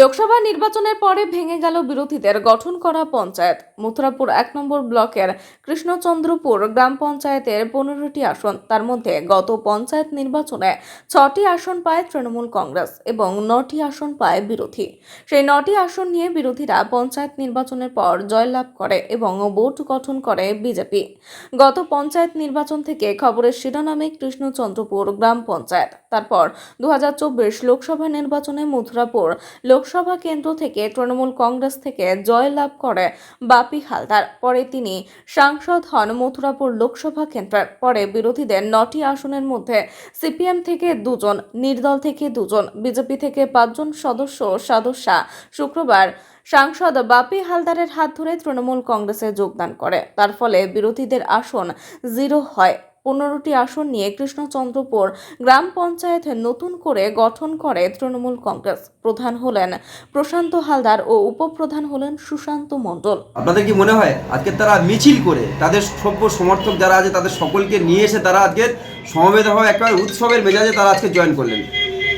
লোকসভা নির্বাচনের পরে ভেঙে গেল বিরোধীদের গঠন করা পঞ্চায়েত। মথুরাপুর এক নম্বর ব্লকের কৃষ্ণচন্দ্রপুর গ্রাম পঞ্চায়েতের পনেরোটি আসন, তার মধ্যে গত পঞ্চায়েত নির্বাচনে ছটি আসন পায় তৃণমূল কংগ্রেস এবং নটি আসন পায় বিরোধী। সেই নটি আসন নিয়ে বিরোধীরা পঞ্চায়েত নির্বাচনের পর জয়লাভ করে এবং বোর্ড গঠন করে বিজেপি। গত পঞ্চায়েত নির্বাচন থেকে খবরের শিরোনামে কৃষ্ণচন্দ্রপুর গ্রাম পঞ্চায়েত। তারপর দু হাজার চব্বিশ লোকসভা নির্বাচনে মথুরাপুর লোকসভা কেন্দ্র থেকে তৃণমূল কংগ্রেস থেকে জয়লাভ করে বাপি হালদার। পরে তিনি সাংসদ হন মথুরাপুর লোকসভা কেন্দ্রের। পরে বিরোধীদের নটি আসনের মধ্যে সিপিএম থেকে দুজন, নির্দল থেকে দুজন, বিজেপি থেকে পাঁচজন সদস্য সদস্যা শুক্রবার সাংসদ বাপি হালদারের হাত ধরে তৃণমূল কংগ্রেসে যোগদান করে। তার ফলে বিরোধীদের আসন জিরো হয়। পনেরোটি আসন নিয়ে কৃষ্ণচন্দ্রপুর গ্রাম পঞ্চায়েত নতুন করে গঠন করে তৃণমূল কংগ্রেস। প্রধান হলেন প্রশান্ত হালদার ও উপপ্রধান হলেন সুশান্ত মণ্ডল। আপনাদের কি মনে হয়, আজকে তারা মিছিল করে তাদের সভ্য সমর্থক যারা আছে তাদের সকলকে নিয়ে এসে তারা আজকে সমবেত হওয়া একেবারে উৎসবের মেজাজে তারা আজকে জয়েন করলেন?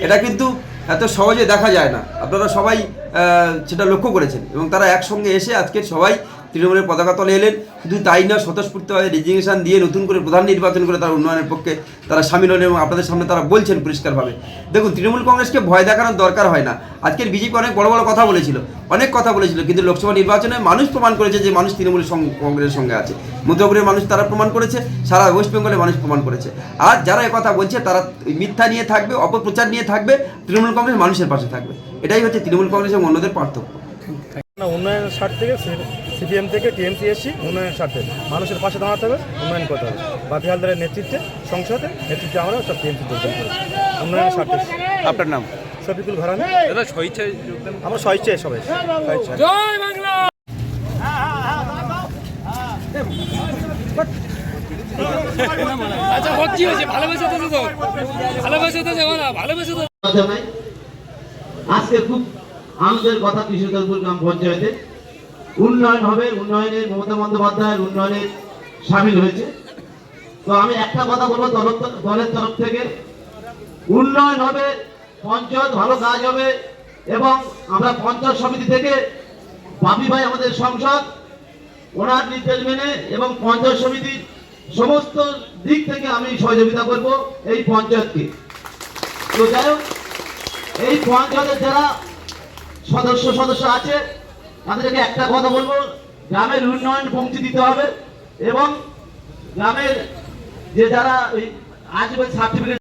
এটা কিন্তু এত সহজে দেখা যায় না। আপনারা সবাই সেটা লক্ষ্য করেছেন এবং তারা একসঙ্গে এসে আজকে সবাই তৃণমূলের পতাকা তলে এলেন। শুধু তাই না স্বতঃস্ফূর্তভাবে রেজিগনেশন দিয়ে নতুন করে প্রধান নির্বাচন করে তারা উন্নয়নের পক্ষে তারা সামিল হলেন এবং আপনাদের সামনে তারা বলছেন পরিষ্কারভাবে। দেখুন, তৃণমূল কংগ্রেসকে ভয় দেখানোর দরকার হয় না। আজকের বিজেপি অনেক বড় বড় কথা বলেছিল, অনেক কথা বলেছিল, কিন্তু লোকসভা নির্বাচনে মানুষ প্রমাণ করেছে যে মানুষ তৃণমূল কংগ্রেসের সঙ্গে আছে। মধ্যপুরের মানুষ তারা প্রমাণ করেছে, সারা ওয়েস্ট বেঙ্গলের মানুষ প্রমাণ করেছে। আর যারা কথা বলছে, তারা মিথ্যা নিয়ে থাকবে, অপপ্রচার নিয়ে থাকবে, তৃণমূল কংগ্রেস মানুষের পাশে থাকবে। এটাই হচ্ছে তৃণমূল কংগ্রেস এবং অন্যদের পার্থক্য। উন্নয়নের স্বার্থ সিপিএম থেকে টিএমসি এসছি উন্নয়নের স্বার্থে মানুষের পাশে দাঁড়াতে হবে উন্নয়ন করতে হবে। বাপি হালদারের নেতৃত্বে সংসদে নেতৃত্বে আমরা সব টিএমসি যোগদান করেছি উন্নয়নের স্বার্থে। আপনার নাম? শফিকুল যোগদান আমরা স্বেচ্ছায় সবাই। স্বেচ্ছায় আচ্ছা হোক কি হয়েছে। ভালোবেসে তো তো ভালোবেসে তো যাব না ভালোবেসে তো আজকে খুব আনন্দের কথা কৃষ্ণচন্দ্রপুর গ্রাম পঞ্চায়েতে উন্নয়ন হবে, উন্নয়নের মমতা বন্দ্যোপাধ্যায়ের উন্নয়নে সামিল হয়েছে। তো আমি একটা কথা বলব দলের তরফ থেকে। উন্নয়ন হবে, পঞ্চায়েত ভালো কাজ হবে এবং আমরা পঞ্চায়েত সমিতি থেকে বাপি ভাই আমাদের সংসদ, ওনার নির্দেশ মেনে এবং পঞ্চায়েত সমিতির সমস্ত দিক থেকে আমি সহযোগিতা করব এই পঞ্চায়েতকে। তো যাই হোক, এই পঞ্চায়েতের যারা সদস্য সদস্য আছে তাদেরকে একটা কথা বলব, গ্রামের উন্নয়ন পৌঁছে দিতে হবে এবং গ্রামের যে যারা ওই সার্টিফিকেট